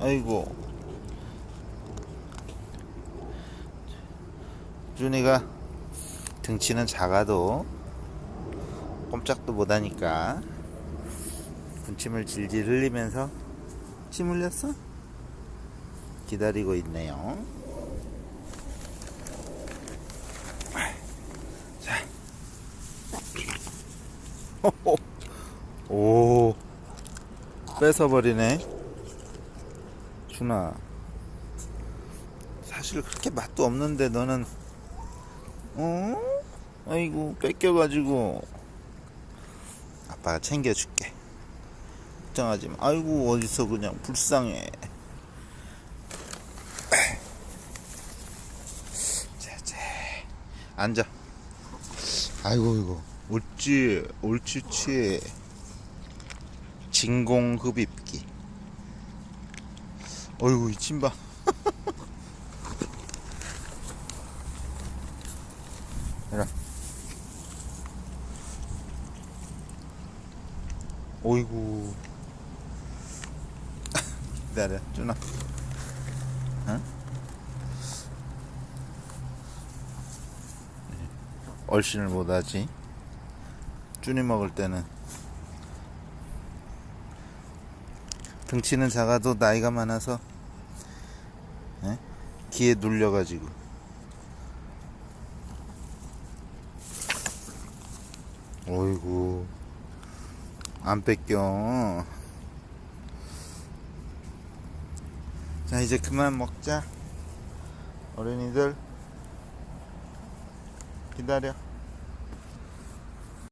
아이고. 준이가 등치는 작아도 꼼짝도 못하니까 군침을 질질 흘리면서 침 흘렸어? 기다리고 있네요. 자. 오. 뺏어버리네. 준아. 사실 그렇게 맛도 없는데 너는 어? 아이고 뺏겨가지고 아빠가 챙겨줄게. 걱정하지 마. 아이고 어디서 그냥 불쌍해. 자자 앉아. 아이고 이거 옳지 옳지 옳지. 진공 흡입기. 어이구 이 침봐. 이라. 어이구. 기다려, 준아. 응? 얼씬을 못하지. 준이 먹을 때는 등치는 작아도 나이가 많아서 예? 기에 눌려가지고. 어이구. 안 뺏겨. 자 이제 그만 먹자. 어린이들. 기다려